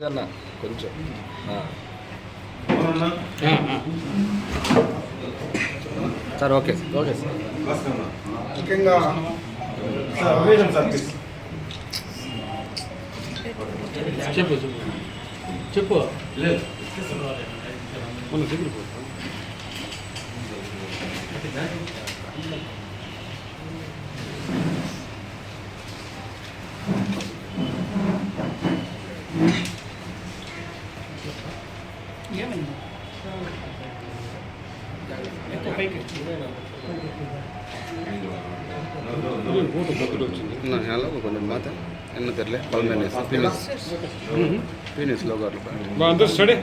అన్న కొంచెం ఆ. Sir okay sir okay sir ముఖ్యంగా సార్ అవేదం సార్ ప్లీజ్. చెప్పు చెప్పు చెప్పు లేదు మన ఏమైంది కొంచెం మాత ఎన్న తెరలే పల్మెన్ పీనిస్. పీనిస్ అందరు స్టడీ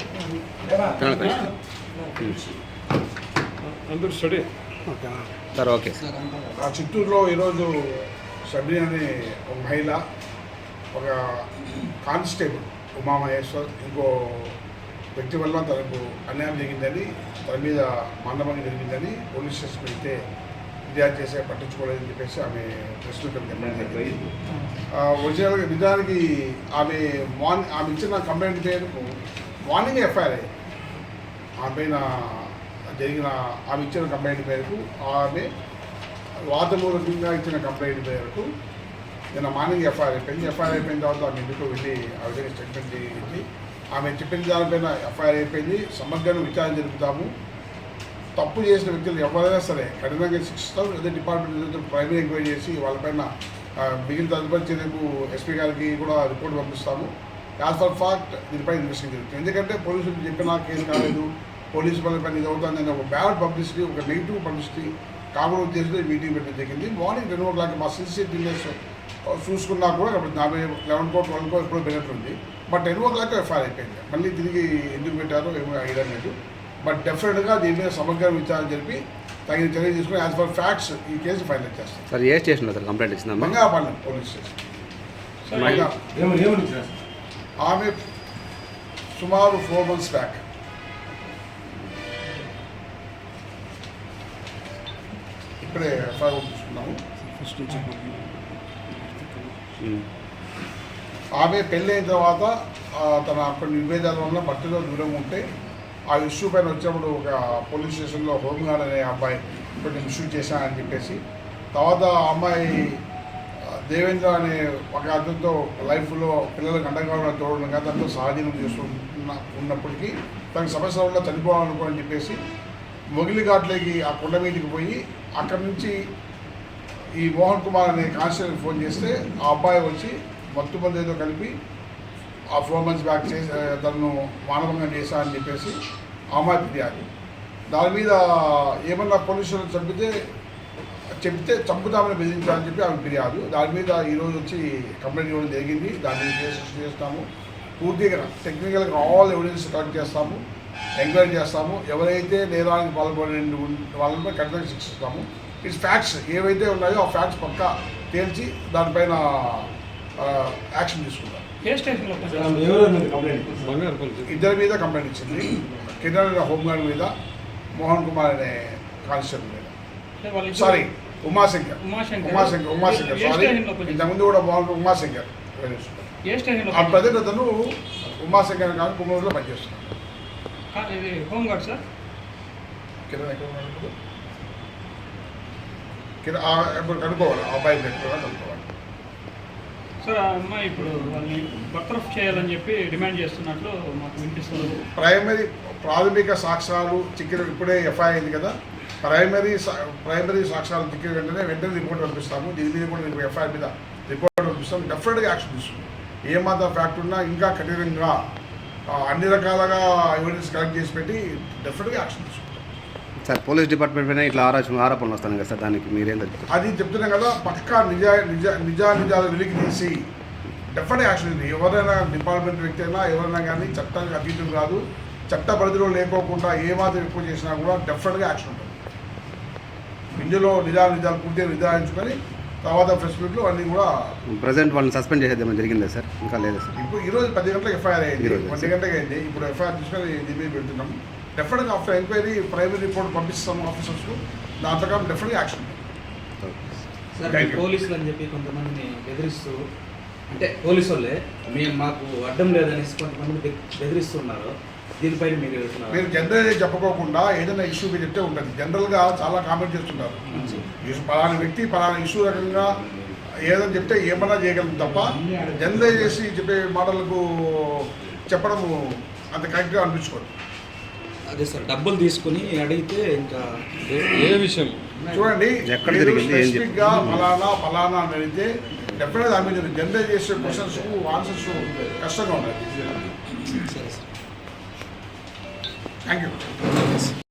అందరు స్టడీ సార్ ఓకే. ఆ చిత్తూరులో ఈరోజు సబీ అనే ఒక మహిళ ఒక కానిస్టేబుల్ ఉమామహేశ్వర్ ఇంకో వ్యక్తి వల్ల తనకు అన్యాయం జరిగిందని తన మీద మానభంగం జరిగిందని పోలీస్ స్టేషన్ వెళ్తే ఫిర్యాదు చేసే పట్టించుకోలేదని చెప్పేసి ఆమె ప్రెస్ మీట్ నిజానికి ఆమె మార్నింగ్ ఆమె ఇచ్చిన కంప్లైంట్ పేరుకు మార్నింగ్ ఎఫ్ఐఆర్ అయ్యింది. ఆమె పైన జరిగిన ఆమె ఇచ్చిన కంప్లైంట్ మేరకు ఆమె వాదమూలకంగా ఇచ్చిన కంప్లైంట్ మేరకు నిన్న మార్నింగ్ ఎఫ్ఐఆర్ అయిపోయింది. ఎఫ్ఐఆర్ అయిపోయిన తర్వాత ఆమె ఇంటికి వెళ్ళి ఆ విధంగా స్టేట్మెంట్ చేయించి ఆమె చెప్పిన దానిపైన ఎఫ్ఐఆర్ అయిపోయింది. సమగ్రంగా విచారణ జరుపుతాము. తప్పు చేసిన వ్యక్తులు ఎవరైనా సరే కఠినంగా శిక్షిస్తాం లేదా డిపార్ట్మెంట్ ప్రైమరీ ఎంక్వైరీ చేసి వాళ్ళపైన మిగిలిన తదుపరి చర్యకు ఎస్పీ గారికి కూడా రిపోర్ట్ పంపిస్తాము. యాజ్ ఫర్ ఫాక్ట్ దీనిపై ఇన్వెస్టిగేషన్ జరుగుతుంది. ఎందుకంటే పోలీసులు చెప్పిన కేసు కాలేదు. పోలీసు వాళ్ళ పైన ఇది అవుతుందని ఒక బ్యాడ్ పబ్లిసిటీ ఒక నెగిటివ్ పబ్లిసిటీ కాకుండా ఉద్దేశంతో మీటింగ్ పెట్టడం జరిగింది. మార్నింగ్ టెన్ ఓ క్లాక్ మా సిసిటీవీఎస్ చూసుకున్నా కూడా అప్పుడు నలభై లెవెన్ కో ట్వెల్వ్ కో ఎప్పుడో పెట్టినట్టుంది but ten o'clock FIR అయిపోయింది. మళ్ళీ తిరిగి ఎందుకు పెట్టారో ఏమో ఐడియా లేదు. బట్ డెఫినెట్గా దీని మీద సమగ్ర విచారణ జరిపి తగిన చర్య తీసుకుని యాజ్ ఫర్ ఫ్యాక్ట్స్ ఈ కేసు ఫైనల్ చేస్తాం సార్ ఏ స్టేషన్లో sir complaint ఇచ్చిందమ్మా? Mangapalem police station. ఆమె సుమారు ఫోర్ మంత్స్ బ్యాక్ ఇప్పుడే ఎఫ్ఐఆర్ తీసుకున్నాము. ఉమ్. ఆమె పెళ్ళైన తర్వాత తన కొన్ని విభేదాల వల్ల భర్తలో దూరం ఉంటే ఆ ఇష్యూ పైన వచ్చినప్పుడు ఒక పోలీస్ స్టేషన్లో హోంగార్డ్ అనే అబ్బాయి కొన్ని ఇష్యూ చేశానని చెప్పేసి తర్వాత ఆ అమ్మాయి దేవేంద్ర అనే ఒక అతనితో లైఫ్లో పిల్లలకు అండగా తోడుగా దాంతో సహజీవనం చేస్తున్న ఉన్నప్పటికీ తనకు సమస్య వల్ల చనిపోవాలనుకోని చెప్పేసి మొగిలి ఘాట్లోకి ఆ కొండ మీదకి పోయి అక్కడి నుంచి ఈ మోహన్ కుమార్ అనే కానిస్టేబుల్ ఫోన్ చేస్తే ఆ అబ్బాయి వచ్చి మత్తు మందితో కలిపి ఆ ఫోర్ మంత్స్ బ్యాక్ చేసి తనను మానవంగా చేశా అని చెప్పేసి అమ్మాయి ఫిర్యాదు. దాని మీద ఏమన్నా పోలీసులు చంపితే చెప్తే చంపుతామని బెదిరించాలని చెప్పి ఆమె ఫిర్యాదు. దాని మీద ఈరోజు వచ్చి కంప్లైంట్ ఇవ్వడం జరిగింది. దాని మీద కేసు చేస్తాము. పూర్తిగా టెక్నికల్గా ఆల్ ఎవిడెన్స్ కలెక్ట్ చేస్తాము. ఎంక్వైరీ చేస్తాము. ఎవరైతే నేరానికి పాల్పడి వాళ్ళని కఠినంగా శిక్షిస్తాము. ఇట్స్ ఫ్యాక్ట్స్ ఏవైతే ఉన్నాయో ఆ ఫ్యాక్ట్స్ పక్కా తేల్చి దానిపైన ఆ, యాక్షన్ తీసుకుంటాం ఏ స్టేషన్లో బంగారు పల్లి చెప్పు. ఇద్దరి మీద కంప్లైంట్ ఇచ్చింది. కిరణ్ హోంగార్డ్ మీద మోహన్ కుమార్ అనే కానిస్టేబుల్ మీద. సారీ ఉమాశంకర్. ఉమాశంకర్. ఉమాశంకర్ సారీ ఇంతకుముందు కూడా మోహన్ ఉమాశంకర్. ఆ ప్రజెంట్ అతను ఉమాశంకర్ కానీ కుమ్మూరులో పనిచేస్తున్నాడు ఇది హోంగార్డ్ సార్? కిరణ్ ఎక్కడ ఉన్నాడు ఇప్పుడు? కనుక్కోవాలి ఆ అబ్బాయి ఎక్కడ కనుక్కోవాలి. సార్ ఆ అమ్మాయి ఇప్పుడు వాళ్ళని బర్తరఫ్ చేయాలని చెప్పి డిమాండ్ చేస్తున్నట్లు మాకు వినిపిస్తుంది. ప్రైమరీ ప్రాథమిక సాక్ష్యాలు చిక్కిన ఇప్పుడే ఎఫ్ఐ అయింది కదా ప్రైమరీ ప్రైమరీ సాక్ష్యాలు చిక్కిన వెంటనే వెంటనే రిపోర్ట్ పంపిస్తాము దీని మీద కూడా మీకు ఎఫ్ఐఆర్ మీద రిపోర్ట్ పంపిస్తాం డెఫినెట్గా యాక్షన్ తీసుకుంటాం. ఏ మాత్రం ఫ్యాక్ట్ ఉన్నా ఇంకా కఠినంగా అన్ని రకాలుగా ఎవిడెన్స్ కలెక్ట్ చేసి పెట్టి డెఫినెట్గా యాక్షన్ తీసుకుంటాం. సార్ పోలీస్ డిపార్ట్మెంట్ పైన ఇట్లా ఆరోపణ ఆరోపణలు వస్తాను కదా సార్ దానికి మీరేం చెప్తారు అది చెప్తున్నాం కదా పక్కా నిజా నిజ నిజా నిజాలు వెలికి తీసి డెఫినెట్ యాక్షన్ ఇది. ఎవరైనా డిపార్ట్మెంట్ వ్యక్తి అయినా ఎవరైనా కానీ చట్టానికి అతీతం కాదు చట్ట పరిధిలో లేకోకుండా ఏ మాత్రం ఎక్కువ చేసినా కూడా డెఫినెట్గా యాక్షన్ ఉంటుంది. ఇందులో నిజాలు నిజాలు పూర్తిగా నిర్ధారించుకొని తర్వాత ప్రెస్ మీట్లు అన్నీ కూడా ప్రజెంట్ వాళ్ళని సస్పెండ్ చేసేద్దాం జరిగిందా సార్? ఇంకా లేదా సార్? ఇప్పుడు ఈరోజు పది గంటలకు ఎఫ్ఐఆర్ ఈరోజు. ఒంటి గంటకి అయింది. ఇప్పుడు ఎఫ్ఐఆర్ తీసుకొని దీని పెడుతున్నాం డెఫినెట్గా ఆఫ్టర్ ఎంక్వైరీ ప్రైమరీ రిపోర్ట్ పంపిస్తాము ఆఫీసర్స్కు దాని ప్రకారం డెఫినెట్గా యాక్షన్. పోలీసులు అని చెప్పి కొంతమందిని బెదిరిస్తూ అంటే పోలీసు వాళ్ళే మేము మాకు అడ్డం లేదనేసి కొంతమంది బెదిరిస్తున్నారు. దీనిపైన మీరు మీరు జనరల్ చెప్పకోకుండా ఏదైనా ఇష్యూ మీరు చెప్తే ఉంటుంది. జనరల్గా చాలా కామెంట్ చేస్తుంటారు పలానా వ్యక్తి పలానా ఇష్యూ రకంగా ఏదని చెప్తే ఏమన్నా చేయగలం తప్ప జనరల్ చేసి చెప్పే మాటలకు చెప్పడం అంత కరెక్ట్గా అనిపించుకోదు. అదే సార్ డబ్బులు తీసుకుని అడిగితే ఇంకా ఏ విషయం? చూడండి ఎక్కడ స్పెసిఫిక్గా ఫలానా ఫలానా అని అడిగితే డెఫినెట్గా ఆమె జనరల్ చేసే క్వశ్చన్స్ ఆన్సర్స్ కష్టంగా ఉన్నాయి సరే సార్. Thank you